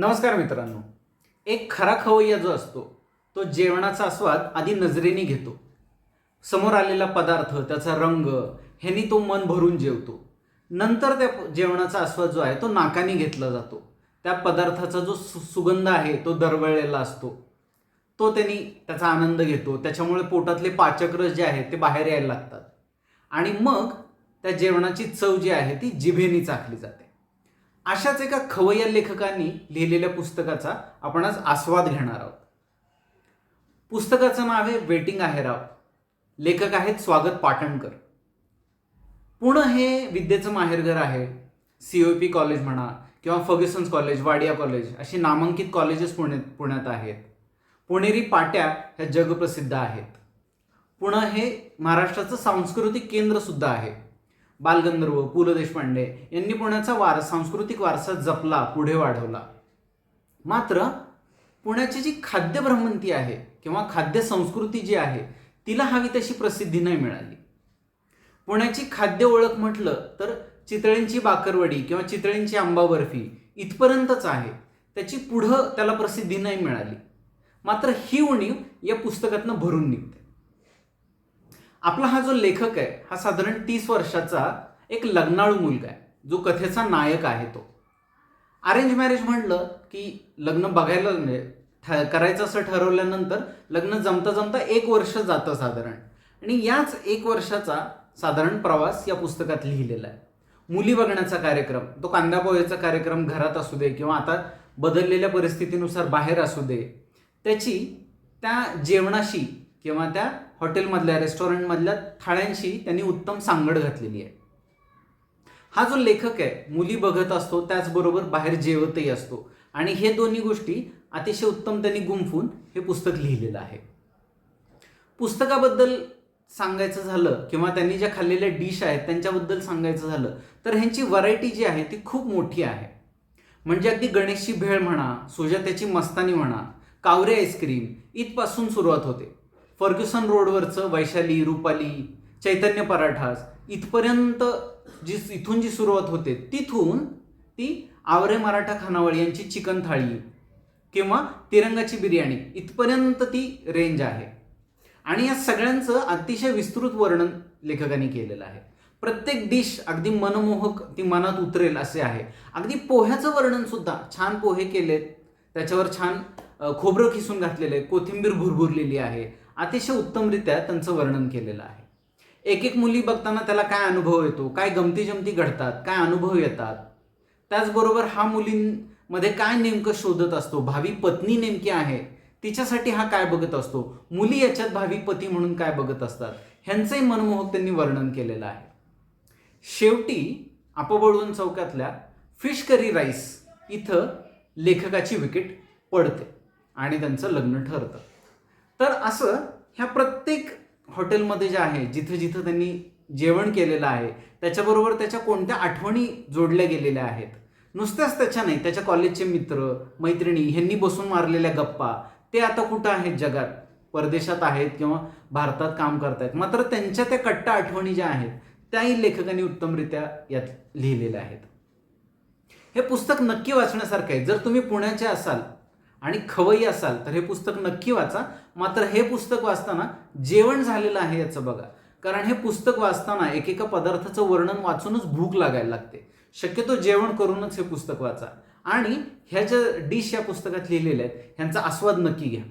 नमस्कार मित्रांनो. एक खरा खवय्या जो असतो तो जेवणाचा आस्वाद आधी नजरेने घेतो. समोर आलेला पदार्थ त्याचा रंग ह्यानी तो मन भरून जेवतो. नंतर त्या जेवणाचा आस्वाद जो आहे तो नाकाने घेतला जातो. त्या पदार्थाचा जो सु सुगंध आहे तो दरवळलेला असतो. तो त्यांनी त्याचा आनंद घेतो. त्याच्यामुळे पोटातले पाचकरस जे आहेत ते बाहेर यायला लागतात. आणि मग त्या जेवणाची चव जी आहे ती जिभेनी चाखली जाते. अशाच एका खवय्या लेखकांनी लिहिलेल्या पुस्तकाचा आपण आज आस्वाद घेणार आहोत. पुस्तकाचं नाव आहे वेटिंग आहे राव. लेखक आहेत स्वागत पाटणकर. पुणे हे विद्येचं माहेरघर आहे. सी ओ पी कॉलेज म्हणा किंवा फर्ग्युसन्स कॉलेज वाडिया कॉलेज अशी नामांकित कॉलेजेस पुणे पुण्यात आहेत. पुणेरी पाट्या ह्या जगप्रसिद्ध आहेत. पुणे हे महाराष्ट्राचं सांस्कृतिक केंद्र सुद्धा आहे. बालगंधर्व पु ल देशपांडे यांनी पुण्याचा वार सांस्कृतिक वारसा जपला पुढे वाढवला. मात्र पुण्याची जी खाद्य भ्रमंती आहे किंवा खाद्य संस्कृती जी आहे तिला हवी तशी प्रसिद्धी नाही मिळाली. पुण्याची खाद्य ओळख म्हटलं तर चितळींची बाकरवडी किंवा चितळींची आंबा बर्फी इथपर्यंतच आहे. त्याची पुढं त्याला प्रसिद्धी नाही मिळाली. मात्र ही उणीव या पुस्तकातनं भरून निघते. आपला हा जो लेखक आहे हा साधारण तीस वर्षाचा एक लग्नाळू मुलगा आहे जो कथेचा नायक आहे तो. अरेंज मॅरेज म्हटलं की लग्न बघायला म्हणजे ठ- करायचं असं ठरवल्यानंतर लग्न जमता जमता एक वर्ष जातं साधारण. आणि याच एक वर्षाचा साधारण प्रवास या पुस्तकात लिहिलेला आहे. मुली बघण्याचा कार्यक्रम तो कांदा पोह्याचा कार्यक्रम घरात असू दे किंवा आता बदललेल्या परिस्थितीनुसार बाहेर असू दे त्याची त्या जेवणाशी किंवा त्या हॉटेलमधल्या रेस्टॉरंटमधल्या थाळ्यांशी त्यांनी उत्तम सांगड घातलेली आहे. हा जो लेखक आहे मुली बघत असतो त्याचबरोबर बाहेर जेवतही असतो. आणि हे दोन्ही गोष्टी अतिशय उत्तम त्यांनी गुंफून हे पुस्तक लिहिलेलं आहे. पुस्तकाबद्दल सांगायचं झालं किंवा त्यांनी ज्या खाल्लेल्या डिश आहेत त्यांच्याबद्दल सांगायचं झालं तर ह्यांची व्हरायटी जी आहे ती खूप मोठी आहे. म्हणजे अगदी गणेशची भेळ म्हणा सुजात्याची मस्तानी म्हणा कावरे आईस्क्रीम इथपासून सुरुवात होते. फर्ग्युसन रोडवरचं वैशाली रुपाली चैतन्य पराठास इथपर्यंत जी इथून जी सुरुवात होते तिथून ती आवरे मराठा खानावळ यांची चिकन थाळी किंवा तिरंगाची बिर्याणी इथपर्यंत ती रेंज आहे. आणि या सगळ्यांचं अतिशय विस्तृत वर्णन लेखकाने केलेलं आहे. प्रत्येक डिश अगदी मनमोहक ती मनात उतरेल असे आहे. अगदी पोह्याचं वर्णन सुद्धा छान पोहे केलेत. त्याच्यावर छान खोबरं खिसून घातलेलं आहे. कोथिंबीर भुरभुरलेली आहे. अतिशय उत्तमरित्या त्यांचं वर्णन केलेलं आहे. एक एक मुली बघताना त्याला काय अनुभव येतो काय गमती जमती घडतात काय अनुभव येतात त्याचबरोबर हा मुलींमध्ये काय नेमकं शोधत असतो भावी पत्नी नेमकी आहे तिच्यासाठी हा काय बघत असतो मुली याच्यात भावी पती म्हणून काय बघत असतात ह्यांचंही मनमोहक त्यांनी वर्णन केलेलं आहे. शेवटी अपबळून चौकातल्या फिश करी राईस इथं लेखकाची विकेट पडते आणि त्यांचं लग्न ठरतं. तर असं ह्या प्रत्येक हॉटेलमध्ये जे आहे जिथं जिथं त्यांनी जेवण केलेलं आहे त्याच्याबरोबर त्याच्या कोणत्या आठवणी जोडल्या गेलेल्या आहेत? नुसत्याच त्याच्या नाही त्याच्या कॉलेजचे मित्र मैत्रिणी ह्यांनी बसून मारलेल्या गप्पा ते आता कुठं आहेत जगात? परदेशात आहेत किंवा भारतात काम करतायत. मात्र त्यांच्या त्या कट्टा आठवणी ज्या आहेत त्याही लेखकांनी उत्तमरित्या यात लिहिलेल्या आहेत. हे पुस्तक नक्की वाचण्यासारखं आहे. जर तुम्ही पुण्याचे असाल आणि खवई असाल तर हे पुस्तक नक्की वाचा. मात्र हे पुस्तक वाचताना जेवण झालेलं आहे याचं बघा. कारण हे पुस्तक वाचताना एकेका पदार्थाचं वर्णन वाचूनच भूक लागायला लागते. शक्यतो जेवण करूनच हे पुस्तक वाचा. आणि ह्या ज्या डिश या पुस्तकात लिहिलेल्या आहेत ह्यांचा आस्वाद नक्की घ्या.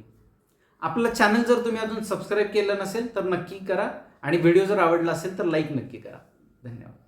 आपलं चॅनल जर तुम्ही अजून सबस्क्राईब केलं नसेल तर नक्की करा. आणि व्हिडिओ जर आवडला असेल तर लाईक नक्की करा. धन्यवाद.